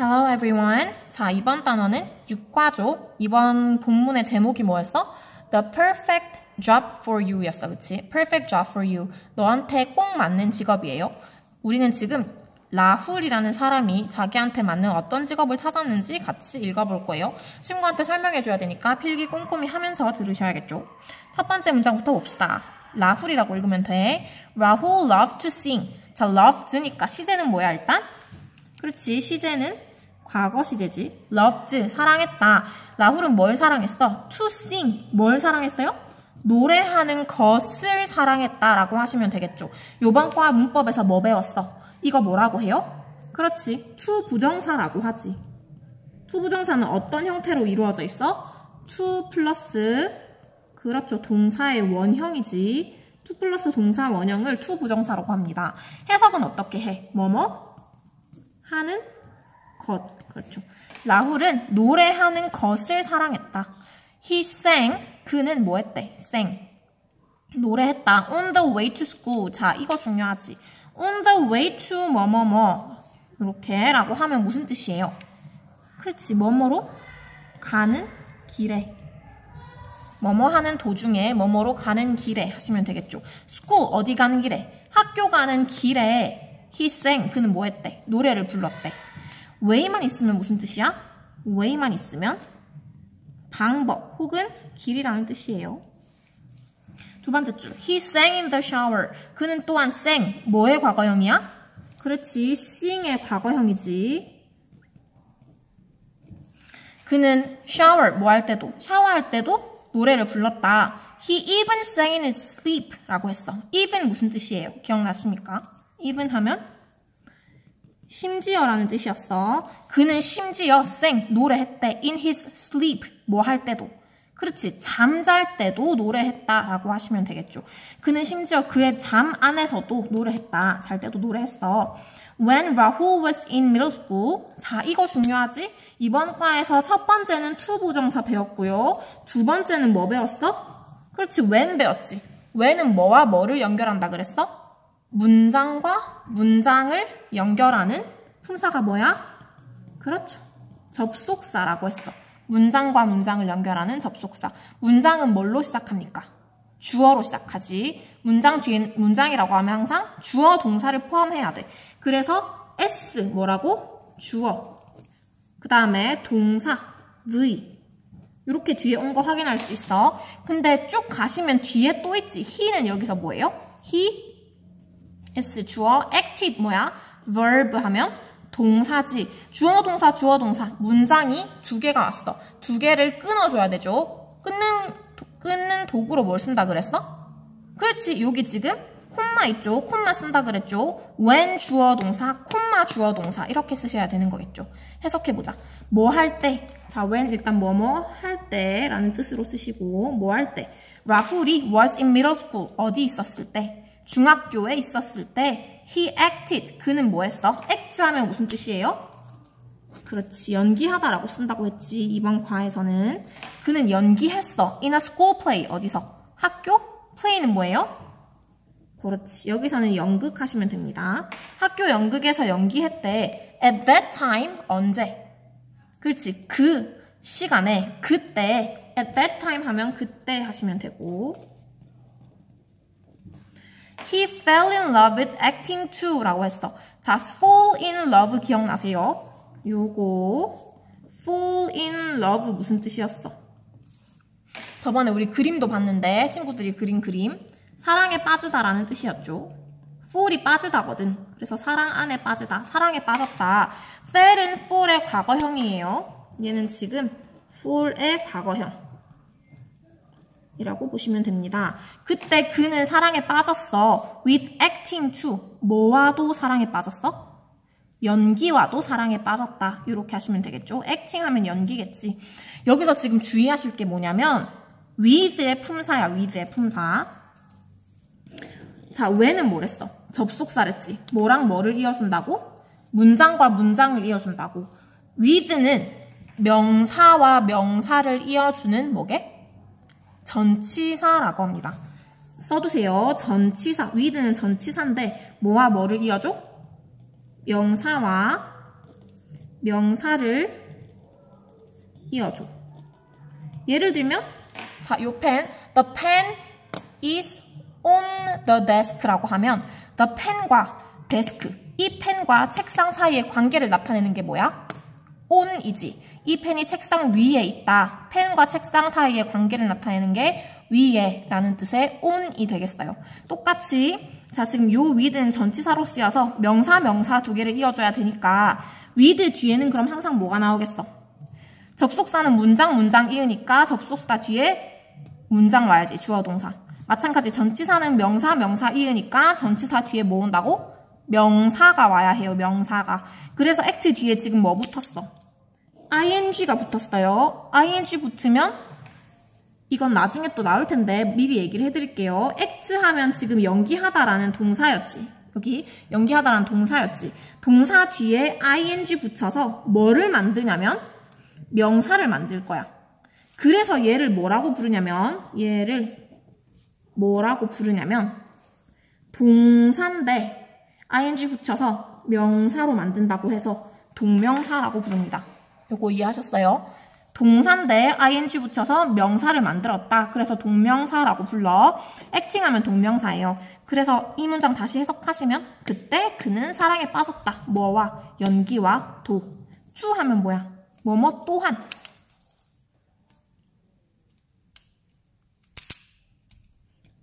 Hello everyone. 자, 이번 단어는 육과죠. 이번 본문의 제목이 뭐였어? The perfect job for you 였어. 그치? perfect job for you. 너한테 꼭 맞는 직업이에요. 우리는 지금 라훌이라는 사람이 자기한테 맞는 어떤 직업을 찾았는지 같이 읽어볼 거예요. 친구한테 설명해줘야 되니까 필기 꼼꼼히 하면서 들으셔야겠죠. 첫 번째 문장부터 봅시다. 라훌이라고 읽으면 돼. 라훌 loved to sing. 자, loved니까 시제는 뭐야 일단? 그렇지. 시제는 과거 시제지. loved 사랑했다. 라훌은 뭘 사랑했어? to sing 뭘 사랑했어요? 노래하는 것을 사랑했다 라고 하시면 되겠죠. 요번 과 문법에서 뭐 배웠어? 이거 뭐라고 해요? 그렇지. to 부정사라고 하지. to 부정사는 어떤 형태로 이루어져 있어? to 플러스 그렇죠. 동사의 원형이지. to 플러스 동사 원형을 to 부정사라고 합니다. 해석은 어떻게 해? 뭐뭐? 하는 것. 그렇죠. 라훌은 노래하는 것을 사랑했다. He sang. 그는 뭐 했대? sang. 노래했다. On the way to school. 자, 이거 중요하지. on the way to 뭐뭐뭐 이렇게 라고 하면 무슨 뜻이에요? 그렇지 뭐뭐로 가는 길에 뭐뭐 하는 도중에 뭐뭐로 가는 길에 하시면 되겠죠. school 어디 가는 길에 학교 가는 길에 he sang 그는 뭐 했대? 노래를 불렀대. Way만 있으면 무슨 뜻이야? way만 있으면 방법 혹은 길이라는 뜻이에요. 두 번째 줄. He sang in the shower. 그는 또한 sang. 뭐의 과거형이야? 그렇지. sing의 과거형이지. 그는 shower 뭐 할 때도 샤워할 때도 노래를 불렀다. He even sang in his sleep 라고 했어. even 무슨 뜻이에요? 기억나십니까? even 하면 심지어라는 뜻이었어. 그는 심지어 sang 노래했대. in his sleep 뭐 할 때도 그렇지. 잠잘 때도 노래했다라고 하시면 되겠죠. 그는 심지어 그의 잠 안에서도 노래했다. 잘 때도 노래했어. When Rahul was in middle school. 자, 이거 중요하지? 이번 과에서 첫 번째는 to 부정사 배웠고요. 두 번째는 뭐 배웠어? 그렇지. when 배웠지. when은 뭐와 뭐를 연결한다 그랬어? 문장과 문장을 연결하는 품사가 뭐야? 그렇죠. 접속사라고 했어. 문장과 문장을 연결하는 접속사. 문장은 뭘로 시작합니까? 주어로 시작하지. 문장 뒤에 문장이라고 하면 항상 주어 동사를 포함해야 돼. 그래서 s 뭐라고? 주어. 그 다음에 동사 v 이렇게 뒤에 온 거 확인할 수 있어. 근데 쭉 가시면 뒤에 또 있지. he는 여기서 뭐예요? he s 주어 acted 뭐야? verb 하면 동사지. 주어 동사 주어 동사 문장이 두 개가 왔어. 두 개를 끊어줘야 되죠. 끊는 끊는 도구로 뭘 쓴다 그랬어? 그렇지. 여기 지금 콤마 있죠. 콤마 쓴다 그랬죠. when 주어 동사, 콤마 주어 동사 이렇게 쓰셔야 되는 거겠죠. 해석해 보자. 뭐 할 때. 자, when 일단 뭐 뭐 할 때라는 뜻으로 쓰시고 뭐 할 때. 라훌이 was in middle school 어디 있었을 때. 중학교에 있었을 때 he acted. 그는 뭐 했어? act 하면 무슨 뜻이에요? 그렇지. 연기하다라고 쓴다고 했지. 이번 과에서는. 그는 연기했어. in a school play. 어디서? 학교? play는 뭐예요? 그렇지. 여기서는 연극 하시면 됩니다. 학교 연극에서 연기했대. at that time. 언제? 그렇지. 그 시간에, 그때. at that time 하면 그때 하시면 되고. He fell in love with acting too 라고 했어. 자, fall in love 기억나세요? 요거 fall in love 무슨 뜻이었어? 저번에 우리 그림도 봤는데 친구들이 그린 그림 사랑에 빠지다라는 뜻이었죠. fall이 빠지다거든. 그래서 사랑 안에 빠지다, 사랑에 빠졌다. fell은 fall의 과거형이에요. 얘는 지금 fall의 과거형. 이라고 보시면 됩니다. 그때 그는 사랑에 빠졌어. with acting too. 뭐와도 사랑에 빠졌어? 연기와도 사랑에 빠졌다. 이렇게 하시면 되겠죠. acting 하면 연기겠지. 여기서 지금 주의하실 게 뭐냐면 with의 품사야. with의 품사. 자, when은 뭐랬어? 접속사랬지. 뭐랑 뭐를 이어준다고? 문장과 문장을 이어준다고. with는 명사와 명사를 이어주는 뭐게? 전치사라고 합니다. 써두세요. 전치사. with는 전치사인데 뭐와 뭐를 이어줘? 명사와 명사를 이어줘. 예를 들면 자, 요 펜, the pen is on the desk라고 하면 the pen과 데스크, 이 펜과 책상 사이의 관계를 나타내는 게 뭐야? On이지. 이 펜이 책상 위에 있다. 펜과 책상 사이의 관계를 나타내는 게 위에 라는 뜻의 on이 되겠어요. 똑같이 자 지금 요 with는 전치사로 쓰여서 명사 명사 두 개를 이어줘야 되니까 with 뒤에는 그럼 항상 뭐가 나오겠어? 접속사는 문장 문장 이으니까 접속사 뒤에 문장 와야지 주어 동사. 마찬가지 전치사는 명사 명사 이으니까 전치사 뒤에 뭐 온다고? 명사가 와야 해요. 명사가. 그래서 act 뒤에 지금 뭐 붙었어? ing가 붙었어요. ing 붙으면 이건 나중에 또 나올 텐데 미리 얘기를 해드릴게요. act 하면 지금 연기하다라는 동사였지. 여기 연기하다라는 동사였지. 동사 뒤에 ing 붙여서 뭐를 만드냐면 명사를 만들 거야. 그래서 얘를 뭐라고 부르냐면 얘를 뭐라고 부르냐면 동사인데 ing 붙여서 명사로 만든다고 해서 동명사라고 부릅니다. 요거 이해하셨어요? 동사인데 ing 붙여서 명사를 만들었다. 그래서 동명사라고 불러. 액팅하면 동명사예요. 그래서 이 문장 다시 해석하시면 그때 그는 사랑에 빠졌다. 뭐와 연기와 도. 주 하면 뭐야? 뭐뭐 또한.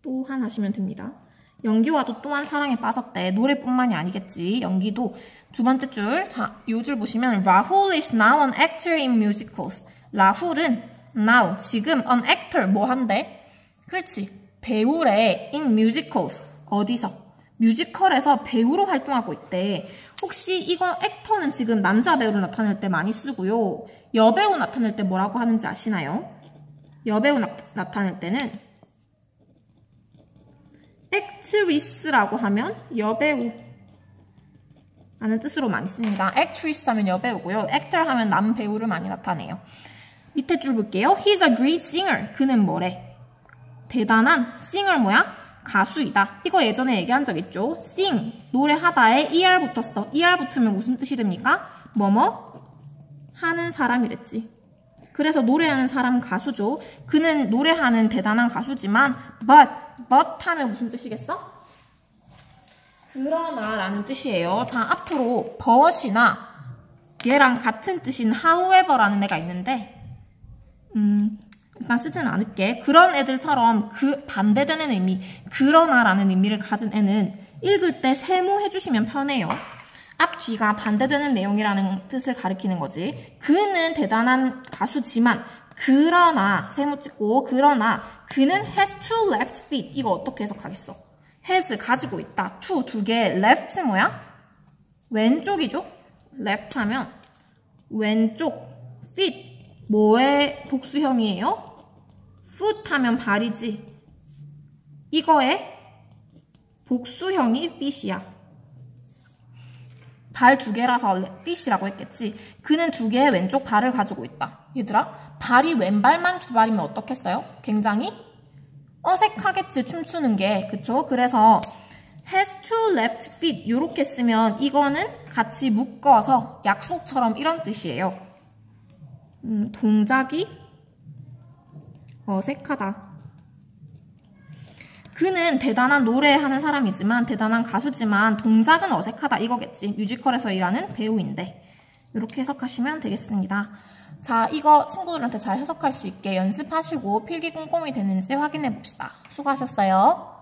또한 하시면 됩니다. 연기와도 또한 사랑에 빠졌대. 노래뿐만이 아니겠지. 연기도 두 번째 줄. 자, 요 줄 보시면 Rahul is now an actor in musicals. 라훌은 now 지금 an actor 뭐 한대? 그렇지. 배우래 in musicals. 어디서? 뮤지컬에서 배우로 활동하고 있대. 혹시 이거 액터는 지금 남자 배우를 나타낼 때 많이 쓰고요. 여배우 나타낼 때 뭐라고 하는지 아시나요? 여배우 나, 나타낼 때는 actress라고 하면 여배우 라는 뜻으로 많이 씁니다. actress 하면 여배우고요. actor 하면 남배우를 많이 나타내요. 밑에 줄 볼게요. He's a great singer. 그는 뭐래? 대단한 singer 뭐야? 가수이다. 이거 예전에 얘기한 적 있죠? sing, 노래하다에 er 붙었어. er 붙으면 무슨 뜻이 됩니까? 뭐뭐 하는 사람이랬지. 그래서 노래하는 사람 가수죠. 그는 노래하는 대단한 가수지만 but, but 하면 무슨 뜻이겠어? 그러나 라는 뜻이에요. 자, 앞으로 but이나 얘랑 같은 뜻인 however라는 애가 있는데 음, 일단 쓰진 않을게. 그런 애들처럼 그 반대되는 의미, 그러나라는 의미를 가진 애는 읽을 때 세모해 주시면 편해요. 앞 뒤가 반대되는 내용이라는 뜻을 가리키는 거지. 그는 대단한 가수지만 그러나 세모 찍고 그러나 그는 has two left feet 이거 어떻게 해석하겠어? has 가지고 있다. two 두 개, left 뭐야? 왼쪽이죠? left 하면 왼쪽 feet 뭐의 복수형이에요? foot 하면 발이지. 이거의 복수형이 fit이야. 발 두 개라서 fit이라고 했겠지. 그는 두 개의 왼쪽 발을 가지고 있다. 얘들아, 발이 왼발만 두 발이면 어떻겠어요? 굉장히 어색하겠지, 춤추는 게. 그쵸? 그래서 has two left feet 이렇게 쓰면 이거는 같이 묶어서 약속처럼 이런 뜻이에요. 음, 동작이 어색하다. 그는 대단한 노래하는 사람이지만 대단한 가수지만 동작은 어색하다 이거겠지. 뮤지컬에서 일하는 배우인데 이렇게 해석하시면 되겠습니다. 자, 이거 친구들한테 잘 해석할 수 있게 연습하시고 필기 꼼꼼히 됐는지 확인해 봅시다. 수고하셨어요.